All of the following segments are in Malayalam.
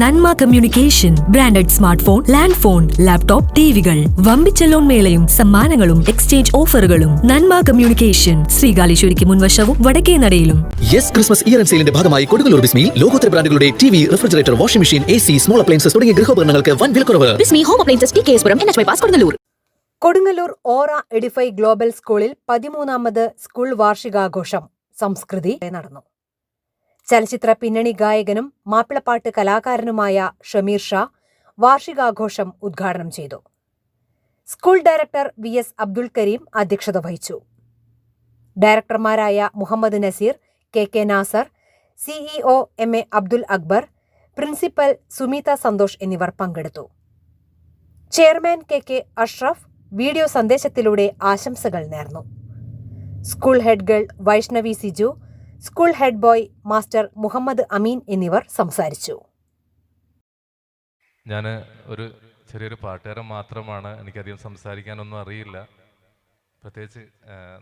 Nanma communication branded smart phone land phone laptop ടിവികൾ. വമ്പിച്ച ലോൺ മേളയും സമ്മാനങ്ങളും എക്സ്ചേഞ്ച് ഓഫറുകളും. നന്മ കമ്മ്യൂണിക്കേഷൻ ശ്രീകാലേശ്വരിക്ക് മുൻവശവും വടക്കേ നടയിലും. യെസ് ക്രിസ്മസ് ഇയർ ആൻഡ് സെയിലിന്റെ ഭാഗമായി കൊടുങ്ങല്ലൂർ ബിസ്മിയിൽ ലോകോത്തര ബ്രാൻഡുകളുടെ T V refrigerator washing machine A C small appliances തുടങ്ങിയ ഗൃഹോപകരണങ്ങൾക്ക് വൻ വിലക്കുറവ് Bismi home appliances T K S N H bypass Kodungallur. Kodungallur Aura Edify Global സ്കൂളിൽ പതിമൂന്നാമത് സ്കൂൾ വാർഷികാഘോഷം. സംസ്കൃതി നടന്നു. ചലച്ചിത്ര പിന്നണി ഗായകനും മാപ്പിളപ്പാട്ട് കലാകാരനുമായ ഷമീർ ഷാ വാർഷികാഘോഷം ഉദ്ഘാടനം ചെയ്തു. School director V S Abdul Karim അധ്യക്ഷത വഹിച്ചു. ഡയറക്ടർമാരായ Muhammad Nazeer K K Nasar CEO M A Abdul Akbar principal Sumeetha Santhosh എന്നിവർ പങ്കെടുത്തു. Chairman K K Ashraf video സന്ദേശത്തിലൂടെ ആശംസകൾ നേർന്നു. School head girl Vaishnavi Siju school head boy master Muhammad Ameen എന്നിവർ സംസാരിച്ചു. ഞാൻ ഒരു ചെറിയൊരു പാട്ടുകാരൻ മാത്രമാണ് എനിക്കധികം സംസാരിക്കാനൊന്നും അറിയില്ല. പ്രത്യേകിച്ച്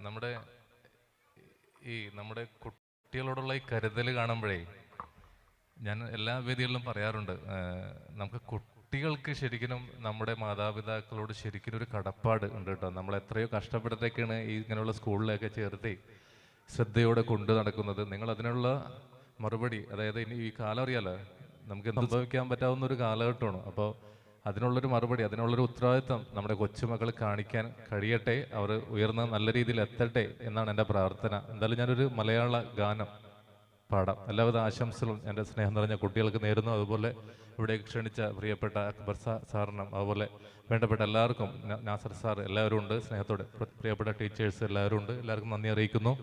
നമ്മുടെ ഈ നമ്മുടെ കുട്ടികളോടുള്ള ഈ കരുതൽ കാണുമ്പോഴേ ഞാൻ എല്ലാ വേദികളിലും പറയാറുണ്ട് നമുക്ക് കുട്ടികൾക്ക് ശരിക്കും നമ്മുടെ മാതാപിതാക്കളോട് ശരിക്കും ഒരു കടപ്പാട് ഉണ്ട് കേട്ടോ. നമ്മൾ എത്രയോ കഷ്ടപ്പെടുത്തേക്കാണ് ഈ ഇങ്ങനെയുള്ള സ്കൂളിലൊക്കെ ചേർത്ത് ശ്രദ്ധയോടെ കൊണ്ടു നടക്കുന്നത്. നിങ്ങൾ അതിനുള്ള മറുപടി അതായത് ഇനി ഈ കാലം അറിയാലോ നമുക്ക് എന്ത് സംഭവിക്കാൻ പറ്റാവുന്ന ഒരു കാലഘട്ടമാണ്. അപ്പോൾ അതിനുള്ളൊരു മറുപടി അതിനുള്ളൊരു ഉത്തരവാദിത്വം നമ്മുടെ കൊച്ചുമക്കൾ കാണിക്കാൻ കഴിയട്ടെ അവർ ഉയർന്ന നല്ല രീതിയിൽ എത്തട്ടെ എന്നാണ് എന്റെ പ്രാർത്ഥന. എന്തായാലും ഞാനൊരു മലയാള ഗാനം പാടാം. എല്ലാവിധ ആശംസകളും എന്റെ സ്നേഹം നിറഞ്ഞ കുട്ടികൾക്ക് നേരുന്നു. അതുപോലെ ഇവിടെ ക്ഷണിച്ച പ്രിയപ്പെട്ട അക്ബർ സാ സാറിനും അതുപോലെ വേണ്ടപ്പെട്ട എല്ലാവർക്കും നാസർ സാർ എല്ലാവരും ഉണ്ട്. സ്നേഹത്തോടെ പ്രിയപ്പെട്ട ടീച്ചേഴ്സ് എല്ലാവരും ഉണ്ട്. എല്ലാവർക്കും നന്ദി അറിയിക്കുന്നു.